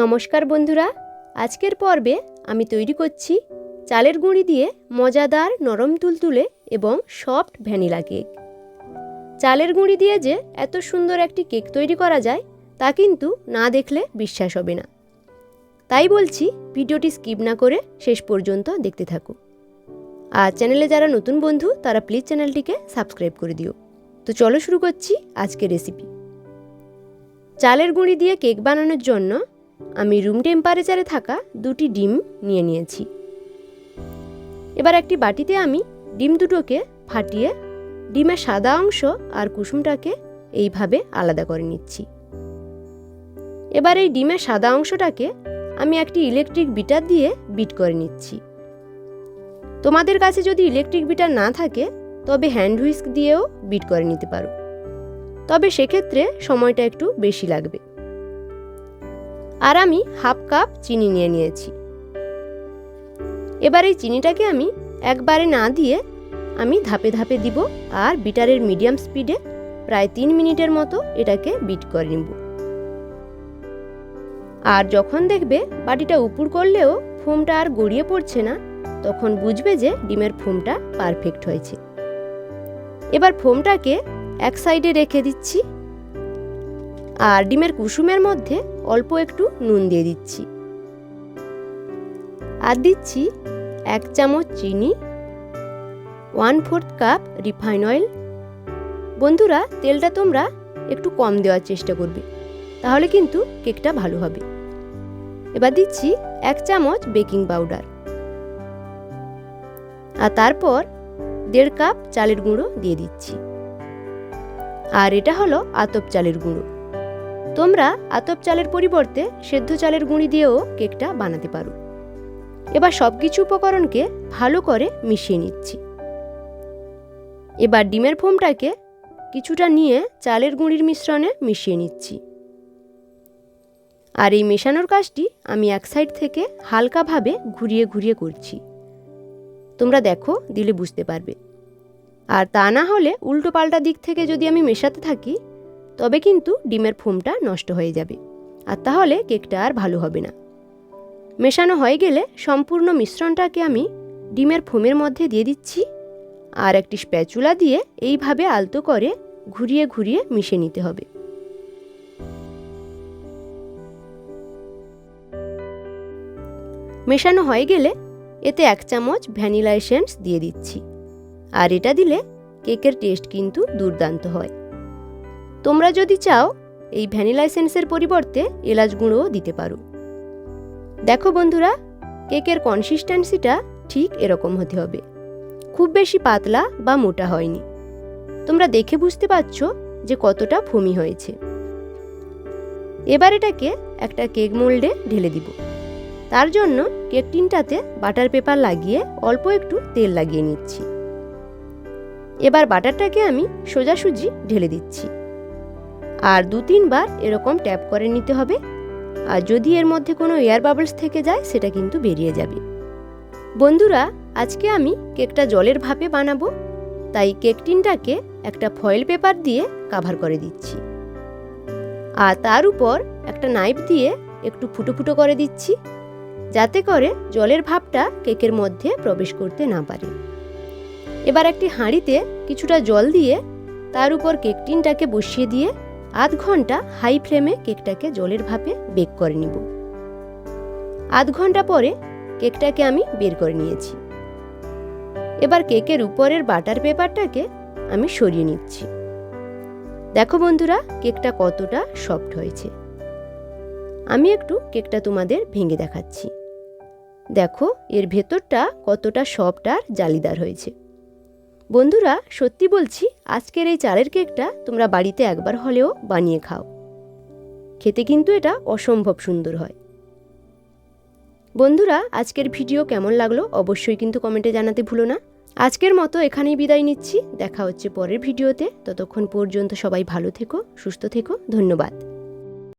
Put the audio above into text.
নমস্কার বন্ধুরা, আজকের পর্বে আমি তৈরি করছি চালের গুঁড়ি দিয়ে মজাদার নরম তুলতুলে এবং সফট ভ্যানিলা কেক। চালের গুঁড়ি দিয়ে যে এত সুন্দর একটি কেক তৈরি করা যায়, তা কিন্তু না দেখলে বিশ্বাস হবে না। তাই বলছি, ভিডিওটি স্কিপ না করে শেষ পর্যন্ত দেখতে থাকো আর চ্যানেলে যারা নতুন বন্ধু, তারা প্লিজ চ্যানেলটিকে সাবস্ক্রাইব করে দিও। তো চলো শুরু করছি আজকের রেসিপি। চালের গুঁড়ি দিয়ে কেক বানানোর জন্য আমি রুম টেম্পারেচারে থাকা দুটি ডিম নিয়ে নিয়েছি। এবার একটি বাটিতে আমি ডিম দুটোকে ফাটিয়ে ডিমের সাদা অংশ আর কুসুমটাকে এইভাবে আলাদা করে নিচ্ছি। এবার এই ডিমের সাদা অংশটাকে আমি একটি ইলেকট্রিক বিটার দিয়ে বিট করে নিচ্ছি। তোমাদের কাছে যদি ইলেকট্রিক বিটার না থাকে, তবে হ্যান্ড হুইস্ক দিয়েও বিট করে নিতে পারো। তবে সেক্ষেত্রে সময়টা একটু বেশি লাগবে। আর আমি হাফ কাপ চিনি নিয়ে নিয়েছি। এবার এই চিনিটাকে আমি একবারে না দিয়ে আমি ধাপে ধাপে দিব আর বিটারের মিডিয়াম স্পিডে প্রায় তিন মিনিটের মতো এটাকে বিট করে নিব। আর যখন দেখবে বাটিটা উপুর করলেও ফোমটা আর গড়িয়ে পড়ছে না, তখন বুঝবে যে ডিমের ফোমটা পারফেক্ট হয়েছে। এবার ফোমটাকে এক সাইডে রেখে দিচ্ছি। আর ডিমের কুসুমের মধ্যে অল্প একটু নুন দিয়ে দিচ্ছি। আর দিচ্ছি এক চামচ চিনি, one fourth cup refine oil. বন্ধুরা, তেলটা তোমরা একটু কম দেওয়ার চেষ্টা করবে, তাহলে কিন্তু কেকটা ভালো হবে। এবার দিচ্ছি এক চামচ বেকিং পাউডার। আর তারপর দেড় কাপ চালের গুঁড়ো দিয়ে দিচ্ছি। আর এটা হলো আতপ চালের গুঁড়ো। তোমরা আতপ চালের পরিবর্তে সেদ্ধ চালের গুঁড়ি দিয়েও কেকটা বানাতে পারো। এবার সব কিছু উপকরণকে ভালো করে মিশিয়ে নিচ্ছি। এবার ডিমের ফোমটাকে কিছুটা নিয়ে চালের গুঁড়ির মিশ্রণে মিশিয়ে নিচ্ছি। আর এই মেশানোর কাজটি আমি এক সাইড থেকে হালকাভাবে ঘুরিয়ে ঘুরিয়ে করছি। তোমরা দেখো, দিলে বুঝতে পারবে। আর তা না হলে উল্টো পাল্টা দিক থেকে যদি আমি মেশাতে থাকি তবে কিন্তু ডিমের ফোমটা নষ্ট হয়ে যাবে। আর তাহলে কেকটা আর ভালো হবে না। মেশানো হয়ে গেলে সম্পূর্ণ মিশ্রণটাকে আমি ডিমের ফোমের মধ্যে দিয়ে দিচ্ছি আর একটি স্প্যাচুলা দিয়ে এইভাবে আলতো করে ঘুরিয়ে ঘুরিয়ে মিশে নিতে হবে। মেশানো হয়ে গেলে এতে এক চামচ ভ্যানিলা এসেন্স দিয়ে দিচ্ছি। আর এটা দিলে কেকের টেস্ট কিন্তু দুর্দান্ত হয়। তোমরা যদি চাও, এই ভ্যানিলা এসেন্সের পরিবর্তে এলাচ গুঁড়োও দিতে পারো। দেখো বন্ধুরা, কেকের কনসিস্টেন্সিটা ঠিক এরকম হতে হবে। খুব বেশি পাতলা বা মোটা হয়নি। তোমরা দেখে বুঝতে পারছ যে কতটা ফমি হয়েছে। এবার এটাকে একটা কেক মোল্ডে ঢেলে দিব। তার জন্য কেক টিনটাতে বাটার পেপার লাগিয়ে অল্প একটু তেল লাগিয়ে নিচ্ছি। এবার বাটারটাকে আমি সোজাসুজি ঢেলে দিচ্ছি। আর দু তিনবার এরকম ট্যাপ করে নিতে হবে। আর যদি এর মধ্যে কোনো এয়ার বাবলস থেকে যায়, সেটা কিন্তু বেরিয়ে যাবে। বন্ধুরা, আজকে আমি কেকটা জলের ভাপে বানাবো। তাই কেক টিনটাকে একটা ফয়েল পেপার দিয়ে কাভার করে দিচ্ছি। আর তার উপর একটা নাইফ দিয়ে একটু ফুটো ফুটো করে দিচ্ছি, যাতে করে জলের ভাপটা কেকের মধ্যে প্রবেশ করতে না পারে। এবার একটি হাঁড়িতে কিছুটা জল দিয়ে তার উপর কেক টিনটাকে বসিয়ে দিয়ে আধ ঘণ্টা হাই ফ্লেমে কেকটাকে জলের ভাপে বেক করে নিব। আধ ঘণ্টা পরে কেকটাকে আমি বের করে নিয়েছি। এবার কেকের উপরের বাটার পেপারটাকে আমি সরিয়ে নিচ্ছি। দেখো বন্ধুরা, কেকটা কতটা সফট হয়েছে। আমি একটু কেকটা তোমাদের ভেঙে দেখাচ্ছি। দেখো, এর ভেতরটা কতটা সফট আর জালিদার হয়েছে। বন্ধুরা, সত্যি বলছি, আজকের এই চালের কেকটা তোমরা বাড়িতে একবার হলেও বানিয়ে খাও। খেতে কিন্তু এটা অসম্ভব সুন্দর হয়। বন্ধুরা, আজকের ভিডিও কেমন লাগল অবশ্যই কিন্তু কমেন্টে জানাতে ভুলো না। আজকের মতো এখানেই বিদায় নিচ্ছি। দেখা হচ্ছে পরের ভিডিওতে। ততক্ষণ পর্যন্ত সবাই ভালো থেকো, সুস্থ থেকো। ধন্যবাদ।